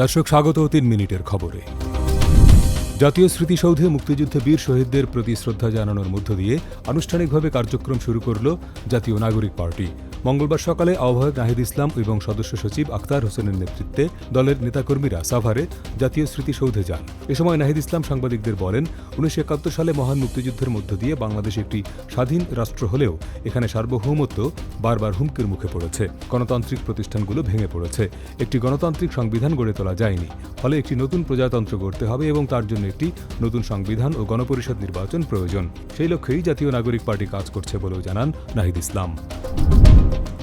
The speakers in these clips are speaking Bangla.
দর্শক, স্বাগত তিন মিনিটের খবরে। জাতীয় স্মৃতিসৌধে মুক্তিযুদ্ধে বীর শহীদদের প্রতি শ্রদ্ধা জানানোর মধ্য দিয়ে আনুষ্ঠানিকভাবে কার্যক্রম শুরু করল জাতীয় নাগরিক পার্টি। মঙ্গলবার সকালে আহ্বায়ক নাহিদ ইসলাম এবং সদস্য সচিব আখতার হোসেনের নেতৃত্বে দলের নেতাকর্মীরা সাভারে জাতীয় স্মৃতিসৌধে যান। এ সময় নাহিদ ইসলাম সাংবাদিকদের বলেন উনিশশো একাত্তর সালে মহান মুক্তিযুদ্ধের মধ্য দিয়ে বাংলাদেশ একটি স্বাধীন রাষ্ট্র হলেও এখানে সার্বভৌমত্ব বারবার হুমকির মুখে পড়েছে। গণতান্ত্রিক প্রতিষ্ঠানগুলো ভেঙে পড়েছে। একটি গণতান্ত্রিক সংবিধান গড়ে তোলা যায়নি। ফলে একটি নতুন প্রজাতন্ত্র গড়তে হবে এবং তার জন্য একটি নতুন সংবিধান ও গণপরিষদ নির্বাচন প্রয়োজন। সেই লক্ষ্যেই জাতীয় নাগরিক পার্টি কাজ করছে বলেও জানান নাহিদ ইসলাম।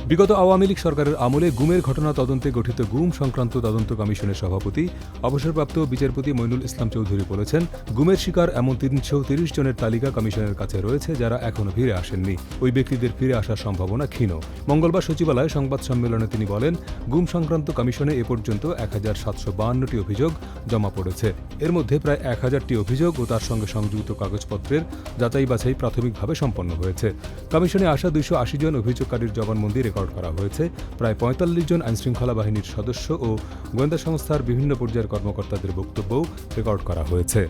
বিগত আওয়ামী লীগ সরকারের আমলে গুমের ঘটনা তদন্তে গঠিত গুম সংক্রান্ত তদন্ত কমিশনের সভাপতি, অবসরপ্রাপ্ত বিচারপতি মইনুল ইসলাম চৌধুরী বলেছেন, গুমের শিকার এমন তিনশো তিরিশ জনের তালিকা কমিশনের কাছে রয়েছে যারা এখনও ফিরে আসেননি। ওই ব্যক্তিদের ফিরে আসার সম্ভাবনা ক্ষীণ। মঙ্গলবার সচিবালয়ে সংবাদ সম্মেলনে তিনি বলেন, গুম সংক্রান্ত কমিশনে এ পর্যন্ত এক হাজার সাতশো বাহান্নটি অভিযোগ জমা পড়েছে। এর মধ্যে প্রায় এক হাজারটি অভিযোগ ও তার সঙ্গে সংযুক্ত কাগজপত্রের যাচাই বাছাই প্রাথমিকভাবে সম্পন্ন হয়েছে। কমিশনে আসা দুইশো আশি জন অভিযোগকারীর জবানবন্দি রেকর্ড করা হয়েছে। প্রায় পঁয়তাল্লিশ জন আইনশৃঙ্খলা বাহিনীর সদস্য ও গোয়েন্দা সংস্থার বিভিন্ন পর্যায়ের কর্মকর্তাদের বক্তব্যও রেকর্ড করা হয়েছে।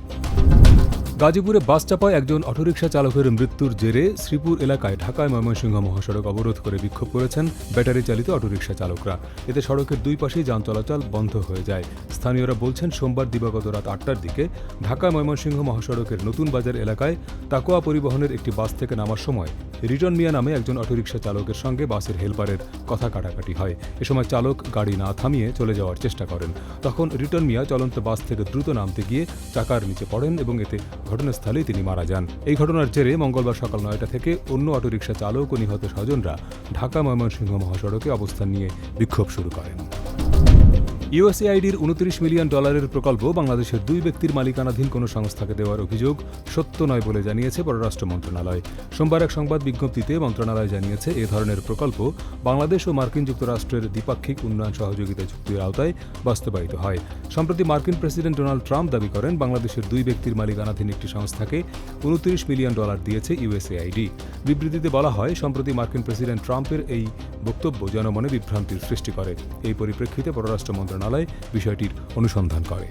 গাজীপুরে বাস চাপায় একজন অটোরিকশা চালকের মৃত্যুর জেরে শ্রীপুর এলাকায় ঢাকায় ময়মনসিংহ মহাসড়ক অবরোধ করে বিক্ষোভ করেছেন ব্যাটারি চালিত অটোরিকশা চালকরা। এতে সড়কের দুই পাশেই যান চলাচল বন্ধ হয়ে যায়। স্থানীয়রা বলছেন, সোমবার দিবাগত রাত আটটার দিকে ঢাকা ময়মনসিংহ মহাসড়কের নতুন বাজার এলাকায় তাকোয়া পরিবহনের একটি বাস থেকে নামার সময় রিটন মিয়া নামে একজন অটোরিকশা চালকের সঙ্গে বাসের হেলপারের কথা কাটাকাটি হয়। এ সময় চালক গাড়ি না থামিয়ে চলে যাওয়ার চেষ্টা করেন। তখন রিটন মিয়া চলন্ত বাস থেকে দ্রুত নামতে গিয়ে চাকার নিচে পড়েন এবং এতে ঘটনাস্থলেই তিনি মারা যান। এই ঘটনার জেরে মঙ্গলবার সকাল নয়টা থেকে অন্য অটোরিকশা চালক ও নিহত স্বজনরা ঢাকা ময়মনসিংহ মহাসড়কে অবস্থান নিয়ে বিক্ষোভ শুরু করেন। ইউএসএআইডির উনত্রিশ মিলিয়ন ডলারের প্রকল্প বাংলাদেশের দুই ব্যক্তির মালিকানাধীন কোনো সংস্থাকে দেওয়ার অভিযোগ সত্য নয় বলে জানিয়েছে পররাষ্ট্র মন্ত্রণালয়। সোমবার এক সংবাদ বিজ্ঞপ্তিতে মন্ত্রণালয় জানিয়েছে, এ ধরনের প্রকল্প বাংলাদেশ ও মার্কিন যুক্তরাষ্ট্রের দ্বিপাক্ষিক উন্নয়ন সহযোগিতা চুক্তির আওতায় বাস্তবায়িত হয়। সম্প্রতি মার্কিন প্রেসিডেন্ট ডোনাল্ড ট্রাম্প দাবি করেন, বাংলাদেশের দুই ব্যক্তির মালিকানাধীন একটি সংস্থাকে উনত্রিশ মিলিয়ন ডলার দিয়েছে ইউএসএআইডি। বিবৃতিতে বলা হয়, সম্প্রতি মার্কিন প্রেসিডেন্ট ট্রাম্পের এই বক্তব্য জনমনে বিভ্রান্তির সৃষ্টি করে। এই পরিপ্রেক্ষিতে পররাষ্ট্র মন্ত্রণালয় বিষয়টির অনুসন্ধান করে।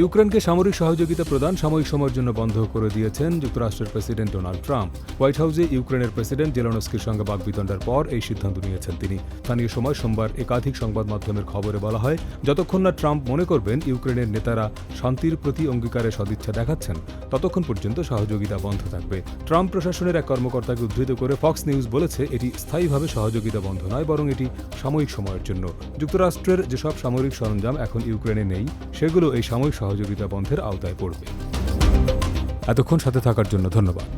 ইউক্রেনকে সামরিক সহযোগিতা প্রদান সাময়িক সময়ের জন্য বন্ধ করে দিয়েছেন যুক্তরাষ্ট্রের প্রেসিডেন্ট ডোনাল্ড ট্রাম্প। হোয়াইট হাউসে ইউক্রেনের প্রেসিডেন্ট জেলনস্কির সঙ্গে বাকবিতণ্ডার পর এই সিদ্ধান্ত নিয়েছেন তিনি। স্থানীয় সময় সোমবার একাধিক সংবাদ মাধ্যমের খবরে বলা হয়, যতক্ষণ না ট্রাম্প মনে করবেন ইউক্রেনের নেতারা শান্তির প্রতি অঙ্গীকারের সদিচ্ছা দেখাচ্ছেন, ততক্ষণ পর্যন্ত সহযোগিতা বন্ধ থাকবে। ট্রাম্প প্রশাসনের এক কর্মকর্তাকে উদ্ধৃত করে ফক্স নিউজ বলেছে, এটি স্থায়ীভাবে সহযোগিতা বন্ধ নয়, বরং এটি সাময়িক সময়ের জন্য। যুক্তরাষ্ট্রের যেসব সামরিক সরঞ্জাম এখন ইউক্রেনে নেই, সেগুলো এই সাময়িক সহযোগিতা বন্ধের আওতায় পড়বে। এতক্ষণ সাথে থাকার জন্য ধন্যবাদ।